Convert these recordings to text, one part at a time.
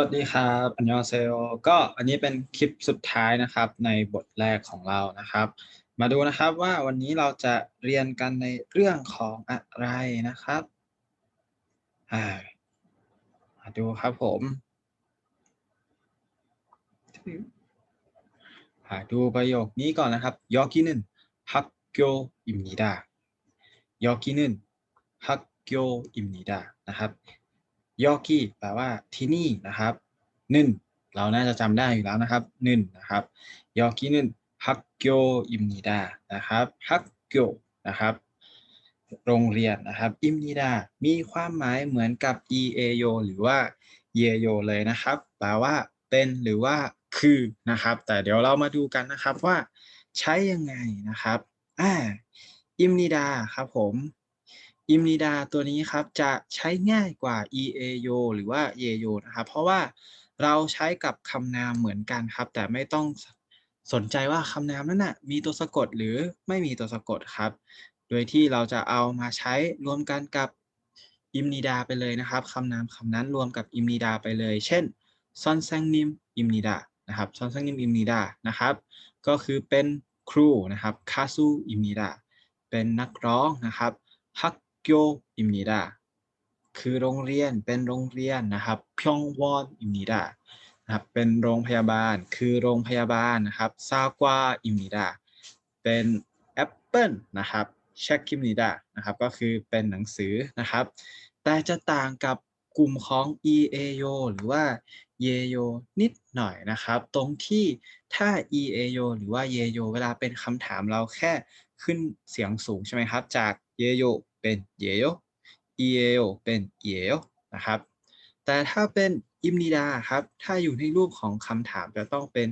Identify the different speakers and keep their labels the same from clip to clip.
Speaker 1: สวัสดีครับอันยอเซโอก็อันนี้เป็นคลิปสุดท้ายนะครับในบทแรกของเรานะครับ มาดูนะครับว่าวันนี้เราจะเรียนกันในเรื่องของอะไรนะครับมาดูครับผมดูประโยคนี้ก่อนนะครับยอกินึนฮักโกอิมนิดายอกินึนฮักโกอิมนิดานะครับ ยอกีแปลว่าที่นี่นะครับนึ่นเราน่าจะจำได้อยู่แล้วนะครับนึ่นนะครับยอกีนึ่นฮักโกอิมนิดานะครับฮักโกนะครับ โรงเรียนนะครับอิมนิดามีความหมายเหมือนกับ e a y o หรือว่าเยโยเลยนะครับ แปลว่าเป็นหรือว่าคือนะครับ แต่เดี๋ยวเรามาดูกันนะครับว่าใช้ยังไงนะครับอ่าอิมนิดาครับผม อิมนิดาตัวนี้ครับจะใช้ง่ายกว่า e a y o หรือว่า y e y o นะครับ เพราะว่าเราใช้กับคำนามเหมือนกันครับ แต่ไม่ต้องสนใจว่าคำนามนั้นนะมีตัวสะกดหรือไม่มีตัวสะกดครับ โดยที่เราจะเอามาใช้รวมกันกับอิมนิดาไปเลยนะครับคำนามคำนั้นรวมกับอิมนิดาไปเลย เช่นซอนแซงนิมอิมนิดานะครับซอนแซงนิมอิมนิดานะครับ ก็คือเป็นครูนะครับคาซูอิมนิดาเป็นนักร้องนะครับฮัก โกอิมนิดาคือโรงเรียนเป็นโรงเรียนนะครับพยองวอนอิมนิดานะครับเป็นโรงพยาบาลคือโรงพยาบาลนะครับซากวาอิมนิดาเป็นแอปเปิลนะครับเช็คคิมนิดานะครับก็คือเป็นหนังสือนะครับ แต่จะต่างกับกลุ่มของ e a y o หรือว่า y e y o นิดหน่อยนะครับ ตรงที่ถ้า EAO หรือว่า y e y o เวลาเป็นคำถามเราแค่ขึ้นเสียงสูงใช่ไหมครับ จาก y e y o เป็น y e y o e a y o เป็น y e y o นะครับ แต่ถ้าเป็นอิมนิดาครับ ถ้าอยู่ในรูปของคำถามจะต้องเป็น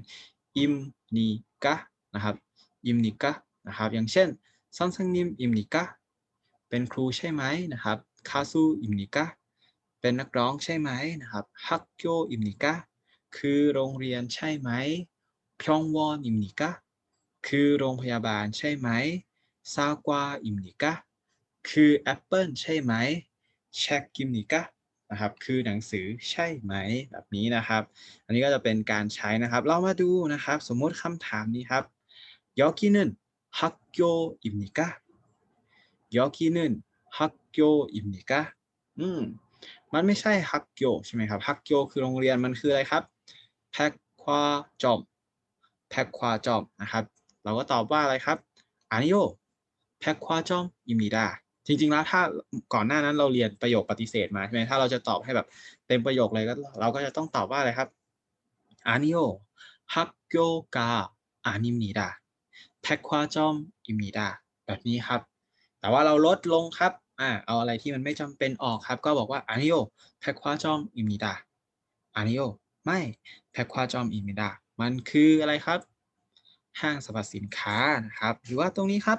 Speaker 1: อิมนิกะนะครับอิมนิกะนะครับ อย่างเช่นซันซังนิมอิมนิกะเป็นครูใช่ไหมนะครับคาซูอิมนิกะเป็นนักร้องใช่ไหมนะครับฮักโกอิมนิกะคือโรงเรียนใช่ไหมพยองวอนอิมนิกะคือโรงพยาบาลใช่ไหมซากวาอิมนิกะ คือแอปเปิลใช่ไหมเช็คกิมนิกะนะครับคือหนังสือใช่ไหมแบบนี้นะครับ อันนี้ก็จะเป็นการใช้นะครับ เรามาดูนะครับ สมมติคำถามนี้ครับยอกินึนฮักโกอิมนิกะยอกินึนฮักโกอิมนิกะอืมมันไม่ใช่ฮักโกใช่ไหมครับฮักโกคือโรงเรียนมันคืออะไรครับแพ็คควาจอมแพ็คควาจอมนะครับ เราก็ตอบว่าอะไรครับอานิโยแพ็คควาจอมอิมนิดา จริงๆแล้วถ้าก่อนหน้านั้นเราเรียนประโยคปฏิเสธมาใช่ไหมถ้าเราจะตอบให้แบบเต็มประโยคเลยก็เราก็จะต้องตอบว่าอะไรครับอานิโยฮักโกกาอานิมนิดาแพคควาจอมอิมนิดาแบบนี้ครับ แต่ว่าเราลดลงครับอ่าเอาอะไรที่มันไม่จำเป็นออกครับ ก็บอกว่าอานิโยแพคควาจอมอิมนิดาอานิโยไม่แพคควาจอมอิมนิดามันคืออะไรครับ ห้างสรรพสินค้านะครับ หรือว่าตรงนี้ครับ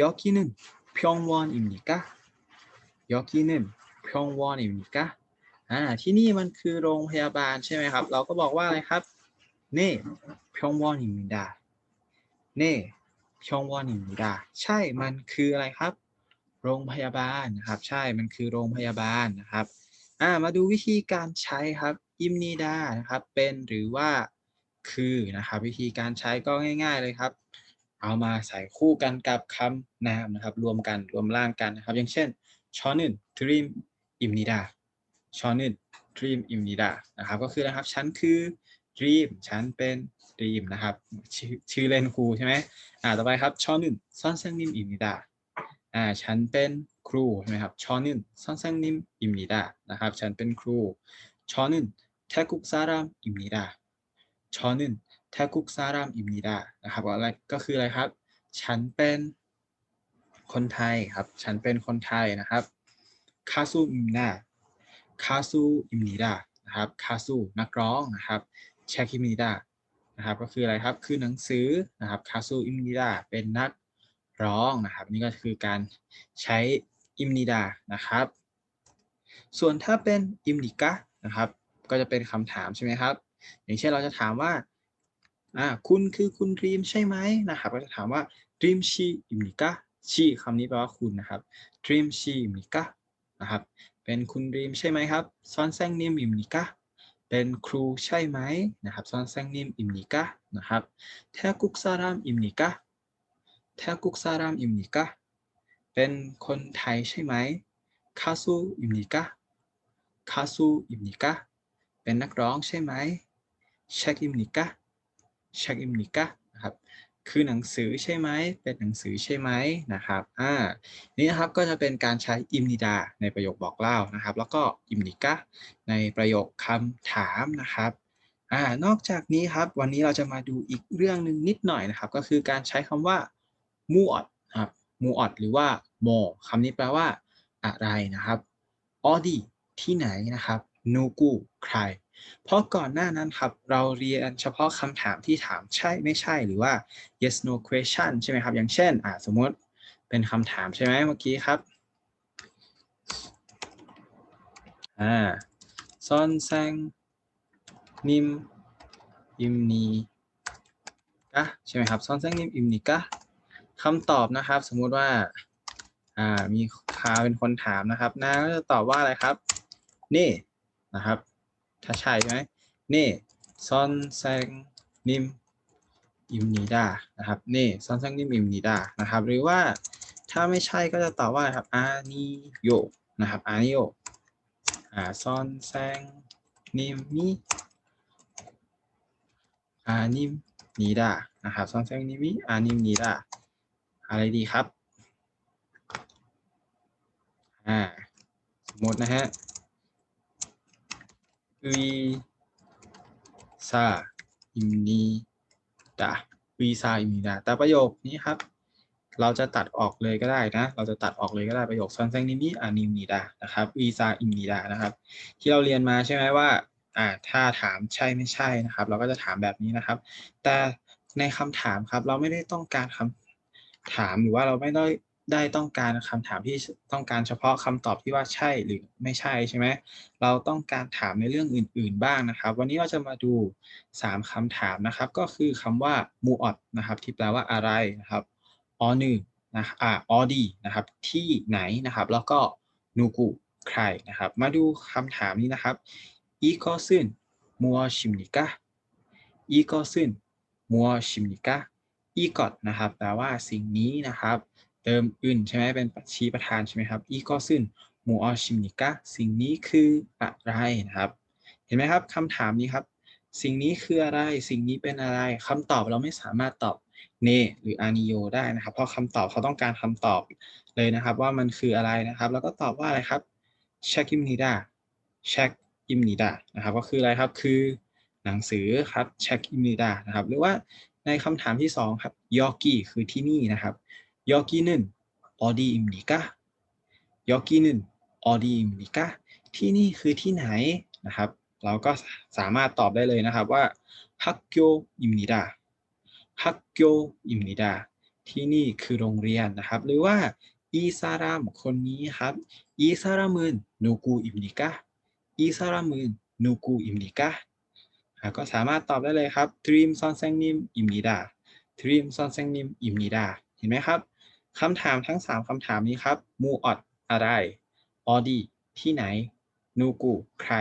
Speaker 1: ยอกินึง 평원입니까? 여기는 평원입니까? อ่าที่นี่มันคือโรงพยาบาลใช่ไหมครับ เราก็บอกว่าอะไรครับเน่평원입니다เน่평원입니다ใช่ มันคืออะไรครับ โรงพยาบาลนะครับ ใช่ มันคือโรงพยาบาลนะครับอ่ามาดูวิธีการใช้ครับอิมนีดานะครับ เป็นหรือว่าคือนะครับ วิธีการใช้ก็ง่าย ๆเลยครับ เอามาใส่คู่กันกับคำนามนะครับ รวมกันรวมร่างกันนะครับ อย่างเช่นชอนึนดรีมอิมนิดาชอนึนดรีมอิมนิดานะครับ ก็คือนะครับฉันคือดรีมฉันเป็นดรีมนะครับชื่อชื่อเล่นครูใช่ไหมอ่าต่อไปครับชอนึนซอนเซงนิมอิมนิดาอ่าฉันเป็นครูใช่ไหมครับชอนึนซอนเซงนิมอิมนิดานะครับ ฉันเป็นครูชอนึนแทกุกซารามอิมนิดาชอนึน แทกุกซารามอิมนิดานะครับอะไรก็คืออะไรครับ ฉันเป็นคนไทยครับ ฉันเป็นคนไทยนะครับคาซูอิมนาคาซูอิมนิดานะครับคาซูนักร้องนะครับเชคิมิดานะครับก็คืออะไรครับคือหนังสือนะครับคาซูอิมนิดาเป็นนักร้องนะครับนี่ก็คือการใช้อิมนิดานะครับส่วนถ้าเป็นอิมนิกะนะครับก็จะเป็นคำถามใช่ไหมครับอย่างเช่นเราจะถามว่า อ่าคุณคือคุณดรีมใช่ไหมนะครับก็จะถามว่าดรีมชีอิมนิกะชีคำนี้แปลว่าคุณนะครับ dream ชีอิมนิกะนะครับเป็นคุณดรีมใช่ไหมครับซอนแซงนิมอิมนิกะเป็นครูใช่ไหมนะครับซอนแซงนิมอิมนิกะนะครับแทกุกซารามอิมนิกะแทกุกซารามอิมนิกะเป็นคนไทยใช่ไหมคาซูอิมนิกะคาซูอิมนิกะเป็นนักร้องใช่ไหมเช็คอิมนิกะ ช็คอิมนิกะนะครับคือหนังสือใช่ไหมเป็นหนังสือใช่ไหมนะครับอ่านี่นะครับก็จะเป็นการใช้อิมนิดาในประโยคบอกเล่านะครับ แล้วก็อิมนิกะในประโยคคำถามนะครับอ่านอกจากนี้ครับวันนี้เราจะมาดูอีกเรื่องหนึ่งนิดหน่อยนะครับ ก็คือการใช้คำว่ามูออดครับมูออดหรือว่าโมคำนี้แปลว่าอะไรนะครับออดีที่ไหนนะครับนูกูใคร เพราะก่อนหน้านั้นครับเราเรียนเฉพาะคำถามที่ถามใช่ไม่ใช่หรือว่า yes no question ใช่ไหมครับ อย่างเช่นอ่าสมมติเป็นคำถามใช่ไหมเมื่อกี้ครับอ่าซอนแซงนิมอิมนีกะใช่ไหมครับซอนแซงนิมอิมนีกะคำตอบนะครับ สมมุติว่าอ่ามีคาเป็นคนถามนะครับนาก็จะตอบว่าอะไรครับ นี่นะครับ ถ้าใช่ใช่ไหมนี่ซอนแซงนิมอิมนีดานะครับนี่ซอนแซงนิมอิมนีดานะครับ หรือว่าถ้าไม่ใช่ก็จะตอบว่าครับอานิโยนะครับอานิโยอ่าซอนแซงนิมมิอานิมนีดานะครับซอนแซงนิมมิอานิมนีดาอะไรดีครับอ่าสมมตินะฮะ วีซาอิมนีดาวีซาอิมนีดาแต่ประโยคนี้ครับ เราจะตัดออกเลยก็ได้นะ เราจะตัดออกเลยก็ได้ประโยคซอนแซงนิมิอานิมนีดานะครับวีซาอิมนีดานะครับ ที่เราเรียนมาใช่ไหมว่าอ่าถ้าถามใช่ไม่ใช่นะครับ เราก็จะถามแบบนี้นะครับ แต่ในคำถามครับเราไม่ได้ต้องการคำถามหรือว่าเราไม่ได้ ได้ต้องการคำถามที่ต้องการเฉพาะคำตอบที่ว่าใช่หรือไม่ใช่ใช่ไหมเราต้องการถามในเรื่องอื่น ๆ บ้างนะครับ วันนี้เราจะมาดู 3คำถามนะครับ ก็คือคำว่ามูออดนะครับ ที่แปลว่าอะไรนะครับออนึนะอ่าออดีนะครับ ที่ไหนนะครับ แล้วก็นูกุใครนะครับ มาดูคำถามนี้นะครับอีกอซึนมัวชิมนิกะอีกอซึนมัวชิมนิกะอีกอดนะครับแปลว่าสิ่งนี้นะครับ เติมอื่นใช่ไหมเป็นชี้ประธานใช่ไหมครับอีก็ซึ่งหมูออชิมนิกะสิ่งนี้คืออะไรนะครับ เห็นไหมครับคำถามนี้ครับ สิ่งนี้คืออะไรสิ่งนี้เป็นอะไรคำตอบเราไม่สามารถตอบเนหรืออานิโยได้นะครับ เพราะคำตอบเขาต้องการคำตอบเลยนะครับ ว่ามันคืออะไรนะครับ แล้วก็ตอบว่าอะไรครับเช็คอิมนิดาเช็คอิมนิดานะครับก็คืออะไรครับคือหนังสือครับเช็คอิมนิดานะครับ หรือว่าในคำถามที่2ครับยอกี้คือที่นี่นะครับ 여기는 어디입니까? 여기는 어디입니까? ที่นี่คือที่ไหนนะครับ เราก็สามารถตอบได้เลยนะครับว่า 학교입니다. 학교입니다. ที่นี่คือโรงเรียนนะครับ หรือว่าอีซารามคนนี้ครับอีซารามืนนูกูอิมนิกะอีซารามืนนูกูอิมนิกะก็สามารถตอบได้เลยครับทรีมซอนเซงนิมอิมนิดาทรีมซอนเซงนิมอิมนิดาเห็นไหมครับ คำถามทั้ง 3คำถามนี้ครับมูออดอะไรออดีที่ไหนนูกูใคร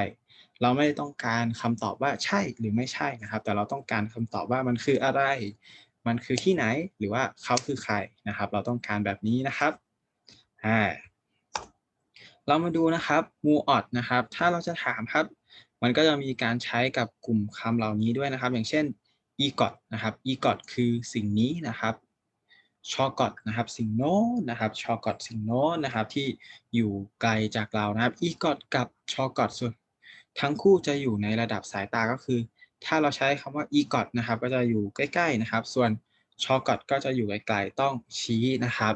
Speaker 1: เราไม่ได้ต้องการคำตอบว่าใช่หรือไม่ใช่นะครับ แต่เราต้องการคำตอบว่ามันคืออะไร มันคือที่ไหนหรือว่าเขาคือใครนะครับ เราต้องการแบบนี้นะครับอ่าเรามาดูนะครับมูออดนะครับ ถ้าเราจะถามครับ มันก็จะมีการใช้กับกลุ่มคำเหล่านี้ด้วยนะครับ อย่างเช่น e g o t นะครับ e g o t คือสิ่งนี้นะครับ ชอกอตนะครับสิงโนนะครับชอกอตสิงโนนะครับที่อยู่ไกลจากเรานะครับอีกอตกับชอกอตส่วนทั้งคู่จะอยู่ในระดับสายตาก็คือ ถ้าเราใช้คำว่าอีกอตนะครับก็จะอยู่ใกล้ๆนะครับ ส่วนชอกอตก็จะอยู่ไกลๆต้องชี้นะครับ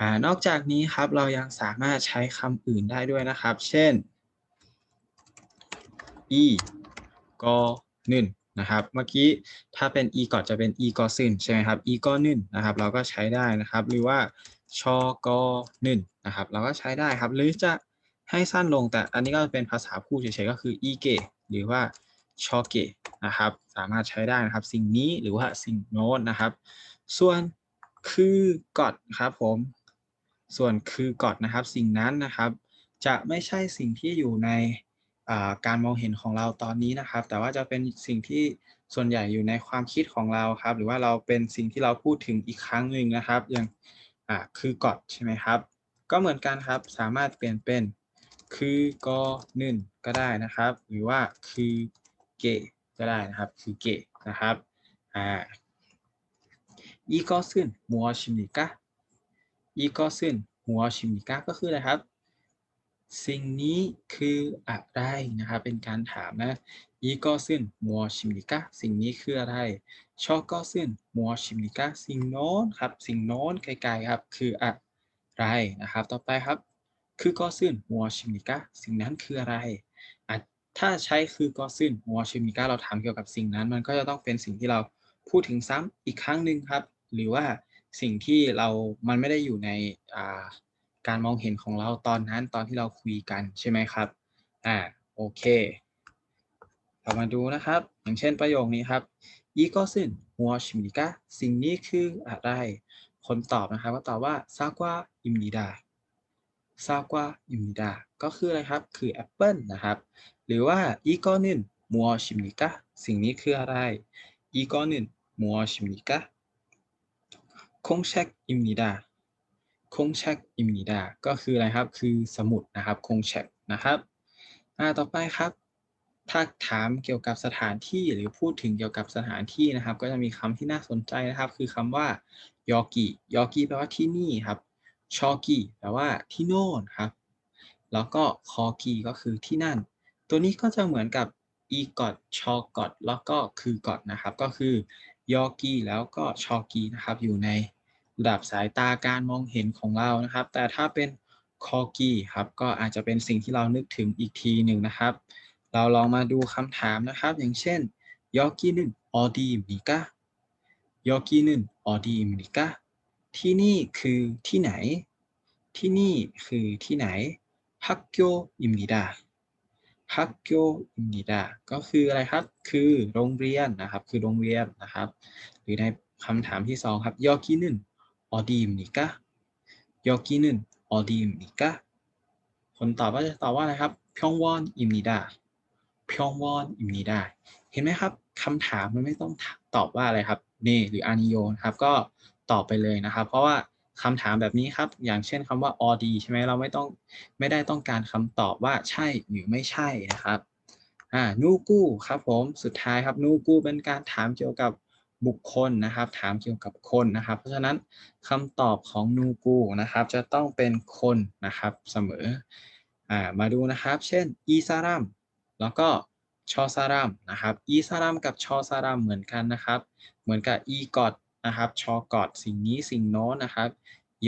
Speaker 1: อนอกจากนี้ครับเรายังสามารถใช้คำอื่นได้ด้วยนะครับ เช่นอีกอนึน นะครับ เมื่อกี้ถ้าเป็น e ก่อนจะเป็น e กอซึนใช่ไหมครับ e กอนึนนะครับ เราก็ใช้ได้นะครับ หรือว่าชอกอนึนนะครับ เราก็ใช้ได้ครับ หรือจะให้สั้นลงแต่อันนี้ก็เป็นภาษาพูดเฉยๆก็คือ e เกหรือว่าชอเกนะครับ สามารถใช้ได้นะครับ สิ่งนี้หรือว่าสิ่งโน้นนะครับ ส่วนคือกอดครับผม ส่วนคือกอดนะครับ สิ่งนั้นนะครับ จะไม่ใช่สิ่งที่อยู่ใน การมองเห็นของเราตอนนี้นะครับ แต่ว่าจะเป็นสิ่งที่ส่วนใหญ่อยู่ในความคิดของเราครับ หรือว่าเราเป็นสิ่งที่เราพูดถึงอีกครั้งหนึ่งนะครับ อย่างคือกอดใช่ไหมครับ ก็เหมือนกันครับสามารถเปลี่ยนเป็นคือกอนึนก็ได้นะครับ หรือว่าคือเกะก็ได้นะครับ คือเกนะครับอ่าอีกอซึนมัวชิมิกะอีกอซึนมัวชิมิกะก็คืออะไรครับ สิ่งนี้คืออะไรนะครับ เป็นการถามนะอีก็ซึ่นมัวชิมิกะสิ่งนี้คืออะไรชอก็ซึ่นมัวชิมิกะสิ่งโน้นครับ สิ่งโน้นไกลๆครับ คืออะไรนะครับ ต่อไปครับ คือก็ซึ่นมัวชิมิกะสิ่งนั้นคืออะไรถ้าใช้คือก็ซึ่นมัวชิมิกะเราถามเกี่ยวกับสิ่งนั้น มันก็จะต้องเป็นสิ่งที่เราพูดถึงซ้ำอีกครั้งหนึ่งครับ หรือว่าสิ่งที่เรามันไม่ได้อยู่ในอ่า การมองเห็นของเราตอนนั้นตอนที่เราคุยกันใช่ไหมครับ อ่า โอเค เรามาดูนะครับ อย่างเช่นประโยคนี้ครับอีก็ซึ่งหัวชิมิกะสิ่งนี้คืออะไร คนตอบนะครับ ก็ตอบว่าซากวาอิมิดาซากวาอิมิดาก็คืออะไรครับ คือแอปเปิลนะครับ หรือว่าอีก็นึนมัวชิมิกะสิ่งนี้คืออะไร อีก็นึนมัวชิมิกะคงเช็คอิมิดา คงเช็คอิมิดาก็คืออะไรครับ คือสมุดนะครับคงเช็คนะครับอ่าต่อไปครับ ถ้าถามเกี่ยวกับสถานที่หรือพูดถึงเกี่ยวกับสถานที่นะครับ ก็จะมีคำที่น่าสนใจนะครับ คือคำว่ายอกิยอกิแปลว่าที่นี่ครับชอกิแปลว่าที่โน่นครับ แล้วก็คอกีก็คือที่นั่น ตัวนี้ก็จะเหมือนกับอีกอดชอกอดแล้วก็คือกอดนะครับ ก็คือยอกีแล้วก็ชอกีนะครับอยู่ใน ระดับสายตาการมองเห็นของเรานะครับ แต่ถ้าเป็นคอกีครับก็อาจจะเป็นสิ่งที่เรานึกถึงอีกทีหนึ่งนะครับ เราลองมาดูคำถามนะครับ อย่างเช่นยอกีนึนออดีมิกะยอกีนึนออดีมิกะที่นี่คือที่ไหน ที่นี่คือที่ไหนฮักโกอิมิดาฮักโกอิมิดาก็คืออะไรครับ คือโรงเรียนนะครับ คือโรงเรียนนะครับ หรือในคำถามที่สองครับยอกีนึน ออดีมิกะยอกีนึนออดีมิกะคนตอบว่าจะตอบว่าอะไรครับพยองวอนอิมิดาพยองวอนอิมิดาเห็นไหมครับคำถามมันไม่ต้องตอบว่าอะไรครับเนหรืออานิโยนะครับ ก็ตอบไปเลยนะครับ เพราะว่าคำถามแบบนี้ครับ อย่างเช่นคำว่าออดีใช่ไหมเราไม่ต้องไม่ได้ต้องการคำตอบว่าใช่หรือไม่ใช่นะครับอ่านูกู้ครับผมสุดท้ายครับนูกู้เป็นการถามเกี่ยวกับ บุคคลนะครับ ถามเกี่ยวกับคนนะครับ เพราะฉะนั้นคำตอบของนูกูนะครับ จะต้องเป็นคนนะครับเสมออ่ามาดูนะครับ เช่นอีซารัมแล้วก็ชอซารัมนะครับอีซารัมกับชอซารัมเหมือนกันนะครับ เหมือนกับอีกอดนะครับชอกอดสิ่งนี้สิ่งโน้นนะครับ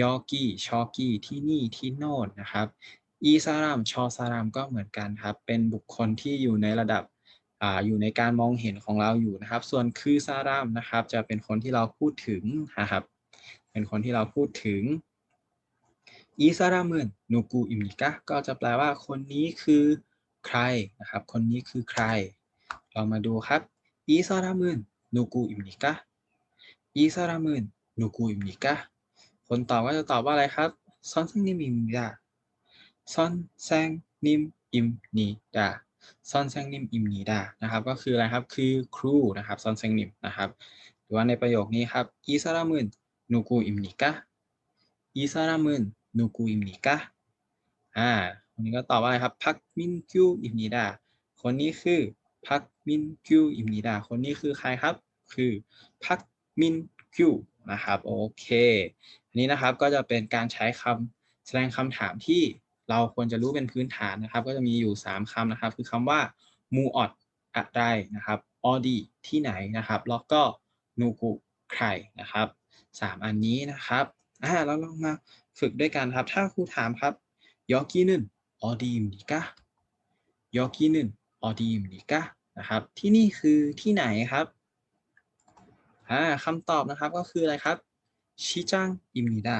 Speaker 1: ยอกี้ชอกี้ที่นี่ที่โน่นนะครับอีซารัมชอซารัมก็เหมือนกันครับ เป็นบุคคลที่อยู่ในระดับ อยู่ในการมองเห็นของเราอยู่นะครับ ส่วนคือซารามนะครับ จะเป็นคนที่เราพูดถึงนะครับ เป็นคนที่เราพูดถึงอีซารามึนนูกูอิมิกะก็จะแปลว่าคนนี้คือใครนะครับ คนนี้คือใคร เรามาดูครับอีซารามึนนูกูอิมิกะอีซารามึนนูกูอิมิกะคนตอบก็จะตอบว่าอะไรครับซอนเซงนิมอิมดาซอนเซงนิมอิมนีดา ซอนเซงนิมอิมนีดานะครับ ก็คืออะไรครับคือครูนะครับซอนเซงนิมนะครับ หรือว่าในประโยคนี้ครับอีซารามึนนูกูอิมนิกะอีซารามึนนูกูอิมนิกะอ่าคนนี้ก็ตอบว่าอะไรครับพักมินคิวอิมนิดาคนนี้คือพักมินคิวอิมนิดาคนนี้คือใครครับ คือพักมินคิวนะครับโอเคอันนี้นะครับก็จะเป็นการใช้คำแสดงคำถามที่ เราควรจะรู้เป็นพื้นฐานนะครับ ก็จะมีอยู่ 3คำนะครับ คือคำว่า มูออดอะไรนะครับออดีที่ไหนนะครับ แล้วก็นูกุใครนะครับสามอันนี้นะครับอ่าเราลองมาฝึกด้วยกันครับ ถ้าครูถามครับยอกีนึนออดีมนิกะยอกีนึนออดีมนิกะนะครับ ที่นี่คือที่ไหนครับอ่าคำตอบนะครับก็คืออะไรครับชิจังอิมนิดา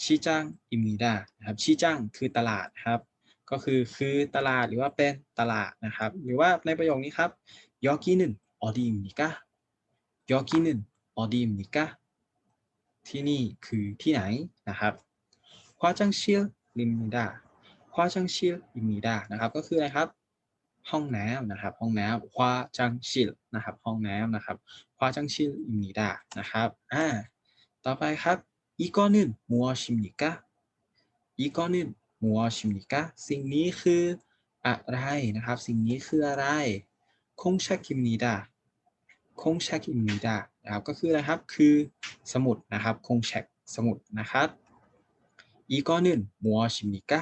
Speaker 1: ชิจังอิมิดานะครับชิจังคือตลาดครับ ก็คือคือตลาดหรือว่าเป็นตลาดนะครับ หรือว่าในประโยคนี้ครับยอกีนึนออดีมนิกะยอกีนึนออดีมนิกะที่นี่คือที่ไหนนะครับควาจังเชียลิมิดาควาจังเชียลิมิดานะครับ ก็คืออะไรครับ ห้องน้ำนะครับ ห้องน้ำฮวาจังชิลนะครับ ห้องน้ำนะครับฮวาจังชิลอิมิดานะครับอ่าต่อไปครับ อีกอนึนมัวชิมนิกะอีกอนึนมัวชิมิกะสิ่งนี้คืออะไรนะครับ สิ่งนี้คืออะไรคงชักิมิดาคงชักิมิดานะครับก็คืออะไรครับ คือสมุดนะครับคงแชกสมุดนะครับอีกอนึนมัวชิมิกะ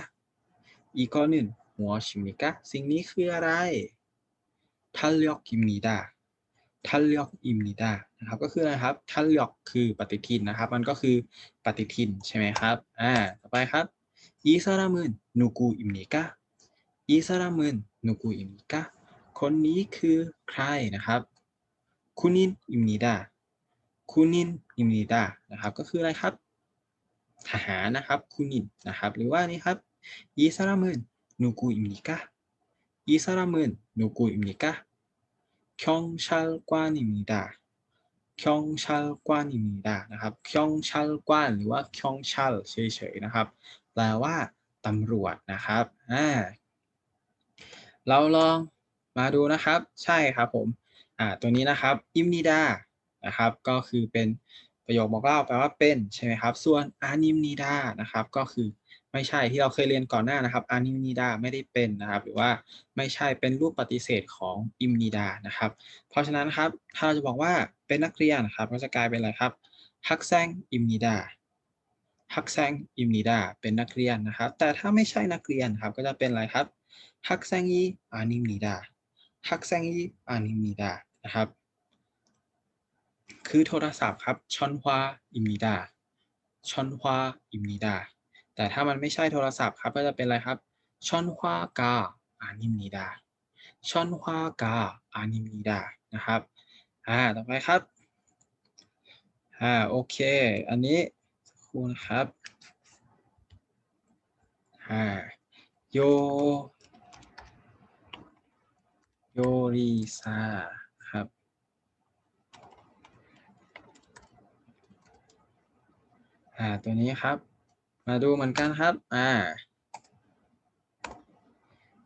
Speaker 1: อีกอนึนมัวชิมิกะสิ่งนี้คืออะไรทัลยอกอิมิดา ท่านเลือกอิมนิดานะครับก็คืออะไรครับท่านเลือกคือปฏิทินนะครับ มันก็คือปฏิทินใช่ไหมครับอ่าต่อไปครับอิซารามึนนูกูอิมนิกาอิซารามึนนูกูอิมนิกาคนนี้คือใครนะครับคุนินอิมนิดาคุนินอิมนิดานะครับก็คืออะไรครับ ทหารนะครับคุนินนะครับหรือว่านี่ครับอิซารามึนนูกูอิมนิกาอิซารามึนนูกูอิมนิกา 경찰관입니다. 경찰관입니다. นะครับ 경찰관 หรือว่า 경찰 เฉยๆนะครับ แปลว่าตำรวจนะครับอ่าเราลองมาดูนะครับ ใช่ครับผมอ่าตัวนี้นะครับอิมนิดานะครับ ก็คือเป็นประโยคบอกเล่าแปลว่าเป็นใช่ไหมครับ ส่วนอานิมนิดานะครับ ก็คือ ไม่ใช่ที่เราเคยเรียนก่อนหน้านะครับอานิมนิดาไม่ได้เป็นนะครับ หรือว่าไม่ใช่เป็นรูปปฏิเสธของอิมนิดานะครับ เพราะฉะนั้นครับถ้าเราจะบอกว่าเป็นนักเรียนนะครับก็จะกลายเป็นอะไรครับฮักแซงอิมนิดาฮักแซงอิมนิดาเป็นนักเรียนนะครับ แต่ถ้าไม่ใช่นักเรียนครับก็จะเป็นอะไรครับฮักแซงอีอานิมนิดาฮักแซงอีอานิมนิดานะครับ คือโทรศัพท์ครับชอนฮวาอิมนิดาชอนฮวาอิมนิดา แต่ถ้ามันไม่ใช่โทรศัพท์ครับก็จะเป็นอะไรครับชอนฮวากาอานิมนิดาชอนฮวากาอานิมนิดานะครับอ่าต่อไปครับอ่าโอเค อันนี้ครูนะครับอ่าโยโยริซาครับอ่าตัวนี้ครับ มาดูเหมือนกันครับ อ่า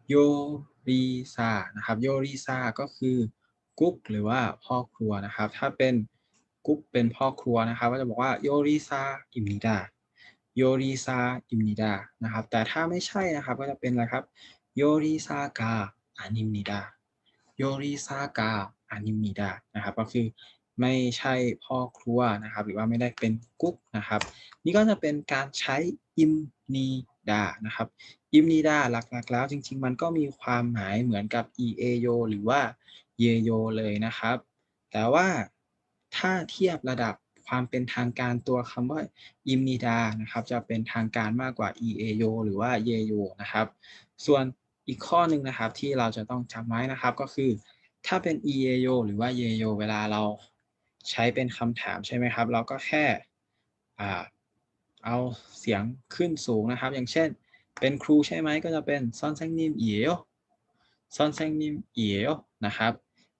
Speaker 1: โยริซา นะครับ โยริซา ก็คือกุ๊กหรือว่าพ่อครัวนะครับ ถ้าเป็นกุ๊กเป็นพ่อครัวนะครับ ก็จะบอกว่าโยริซาอิมิดา โยริซาอิมิดา นะครับ แต่ถ้าไม่ใช่นะครับ ก็จะเป็นอะไรครับ โยริซากาอานิมิดา โยริซากาอานิมิดา นะครับ ก็คือ ไม่ใช่พ่อครัวนะครับ หรือว่าไม่ได้เป็นกุ๊กนะครับ นี่ก็จะเป็นการใช้อิมนีดานะครับอิมนีดาหลักๆ แล้วจริง ๆ มันก็มีความหมายเหมือนกับ e a y o หรือว่าเยโยเลยนะครับ แต่ว่าถ้าเทียบระดับความเป็นทางการตัวคำว่าอิมนีดานะครับ จะเป็นทางการมากกว่า e a y o หรือว่าเยโยนะครับ ส่วนอีกข้อหนึ่งนะครับที่เราจะต้องจำไว้นะครับก็คือ ถ้าเป็น e a y o หรือว่าเยโยเวลาเรา ใช้เป็นคำถามใช่ไหมครับ เราก็แค่เอาเสียงขึ้นสูงนะครับ อย่างเช่น เป็นครูใช่ไหมก็จะเป็นซอนเซงนิมเอียวซอนเซงนิมเอียวนะครับ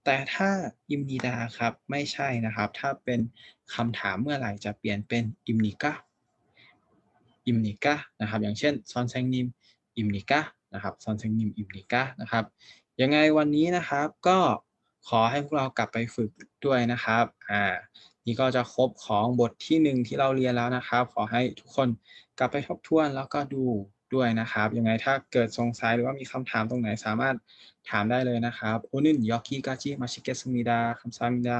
Speaker 1: แต่ถ้าอิมนิดาครับไม่ใช่นะครับ ถ้าเป็นคำถามเมื่อไหร่จะเปลี่ยนเป็นอิมนิกะอิมนิกะนะครับ อย่างเช่นซอนเซงนิมอิมนิกะนะครับซอนเซงนิมอิมนิกะนะครับ ยังไงวันนี้นะครับก็ ขอให้พวกเรากลับไปฝึกด้วยนะครับ อ่า นี่ก็จะครบของบทที่หนึ่งที่เราเรียนแล้วนะครับ ขอให้ทุกคนกลับไปทบทวนแล้วก็ดูด้วยนะครับ ยังไงถ้าเกิดสงสัยหรือว่ามีคำถามตรงไหนสามารถถามได้เลยนะครับโอนึนยอกิกาจิมาชิเกสมิดาคำซามิดา